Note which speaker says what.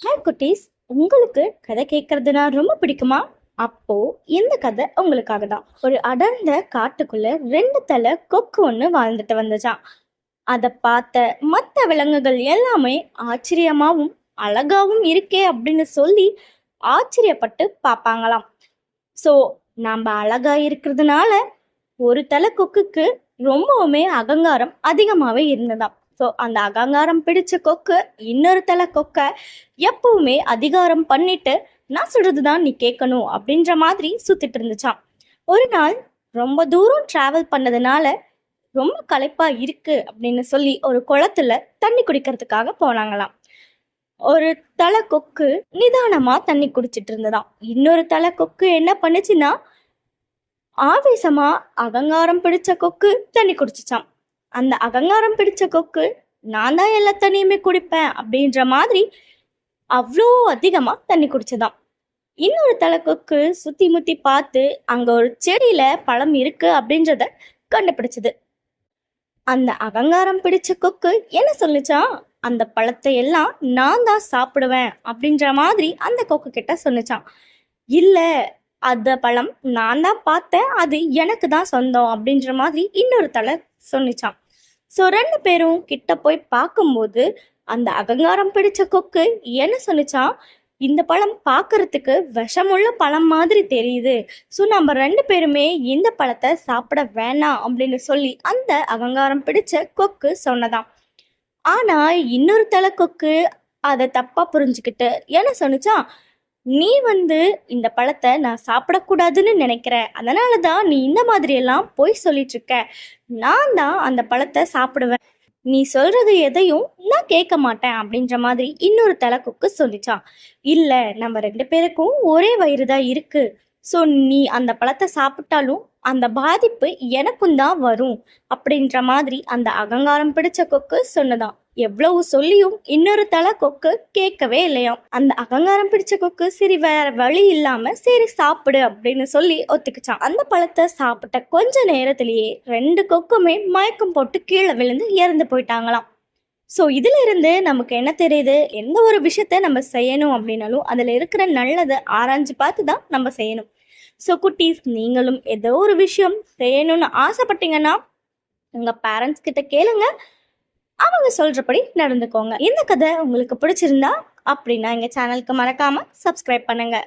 Speaker 1: Hi குட்டீஸ். உங்களுக்கு கதை கேட்கறதுனா ரொம்ப பிடிக்குமா? அப்போ இந்த கதை உங்களுக்காக தான் ஒரு அடர்ந்த காட்டுக்குள்ள ரெண்டு தலை கொக்கு ஒன்று வாழ்ந்துட்டு வந்துச்சான் அதை பார்த்த மற்ற விலங்குகள் எல்லாமே ஆச்சரியமாகவும் அழகாகவும் இருக்கே அப்படின்னு சொல்லி ஆச்சரியப்பட்டு பார்ப்பாங்களாம். ஸோ நம்ம அழகா இருக்கிறதுனால ஒரு தலை கொக்குக்கு ரொம்பவுமே அகங்காரம் அதிகமாகவே இருந்ததாம். ஸோ அந்த அகங்காரம் பிடிச்ச கொக்கு இன்னொரு தலை கொக்கை எப்பவுமே அதிகாரம் பண்ணிட்டு நான் சொல்றது தான் நீ கேட்கணும் அப்படின்ற மாதிரி சுத்திட்டு இருந்துச்சாம். ஒரு நாள் ரொம்ப தூரம் டிராவல் பண்ணதுனால ரொம்ப களைப்பா இருக்கு அப்படின்னு சொல்லி ஒரு குளத்துல தண்ணி குடிக்கிறதுக்காக போனாங்களாம். ஒரு தலை கொக்கு நிதானமா தண்ணி குடிச்சிட்டு இருந்ததாம். இன்னொரு தலை கொக்கு என்ன பண்ணுச்சுன்னா ஆவேசமா அகங்காரம் பிடிச்ச கொக்கு தண்ணி குடிச்சிச்சான் அந்த அகங்காரம் பிடிச்ச கொக்கு நான் தான் எல்லா தண்ணியுமே குடிப்பேன் அப்படின்ற மாதிரி அவ்வளோ அதிகமாக தண்ணி குடிச்சதாம். இன்னொரு தலை கொக்கு சுற்றி முத்தி பார்த்து அங்கே ஒரு செடியில் பழம் இருக்குது அப்படின்றத கண்டுபிடிச்சது. அந்த அகங்காரம் பிடிச்ச கொக்கு என்ன சொல்லுச்சா? அந்த பழத்தை எல்லாம் நான் தான் சாப்பிடுவேன் அப்படின்ற மாதிரி அந்த கொக்கு கிட்ட சொன்னிச்சான் இல்லை அந்த பழம் நான் தான் பார்த்தேன். அது எனக்கு தான் சொந்தம் அப்படின்ற மாதிரி இன்னொரு தலை சொன்னிச்சான். ஸோ ரெண்டு பேரும் கிட்ட போய் பார்க்கும்போது அந்த அகங்காரம் பிடிச்ச கொக்கு என்ன சொன்னிச்சான்? இந்த பழம் பார்க்கறதுக்கு விஷமுள்ள பழம் மாதிரி தெரியுது. ஸோ நம்ம ரெண்டு பேருமே இந்த பழத்தை சாப்பிட வேணாம் அப்படின்னு சொல்லி அந்த அகங்காரம் பிடிச்ச கொக்கு சொன்னதாம். ஆனால் இன்னொரு தலை கொக்கு அதை தப்பாக புரிஞ்சுக்கிட்டு என்ன சொன்னிச்சான்? நீ வந்து இந்த பழத்தை நான் சாப்பிடக்கூடாதுன்னு நினைக்கிற. அதனால தான் நீ இந்த மாதிரி எல்லாம் போய் சொல்லிட்டு இருக்க நான் தான் அந்த பழத்தை சாப்பிடுவேன். நீ சொல்றது எதையும் நான் கேட்க மாட்டேன் அப்படின்ற மாதிரி இன்னொரு தலைக்குக்கு சொல்லிச்சான் இல்ல நம்ம ரெண்டு பேருக்கும் ஒரே வயிறு தான் இருக்கு. ஸோ நீ அந்த பழத்தை சாப்பிட்டாலும் அந்த பாதிப்பு எனக்கும் தான் வரும் அப்படின்ற மாதிரி அந்த அகங்காரம் பிடிச்ச கொக்கு சொன்னதாம். எவ்வளவு சொல்லியும் இன்னொரு தலை கொக்கு கேட்கவே இல்லையாம். அந்த அகங்காரம் பிடிச்ச கொக்கு சரி வேற வழி இல்லாம சரி சாப்பிடு அப்படின்னு சொல்லி ஒத்துக்குச்சான் அந்த பழத்தை சாப்பிட்ட கொஞ்ச நேரத்திலேயே ரெண்டு கொக்குமே மயக்கம் போட்டு கீழே விழுந்து இறந்து போயிட்டாங்களாம். ஸோ இதுல இருந்து நமக்கு என்ன தெரியுது? எந்த ஒரு விஷயத்த நம்ம செய்யணும் அப்படின்னாலும் அதில் இருக்கிற நல்லதை ஆராய்ஞ்சு பார்த்து தான் நம்ம செய்யணும். ஸோ குட்டீஸ் நீங்களும் ஏதோ ஒரு விஷயம் செய்யணும்னு ஆசைப்பட்டீங்கன்னா உங்கள் பேரண்ட்ஸ் கிட்ட கேளுங்க. அவங்க சொல்கிறபடி நடந்துக்கோங்க. இந்த கதை உங்களுக்கு பிடிச்சிருந்தா அப்படின்னா எங்கள் சேனலுக்கு மறக்காமல் சப்ஸ்கிரைப் பண்ணுங்கள்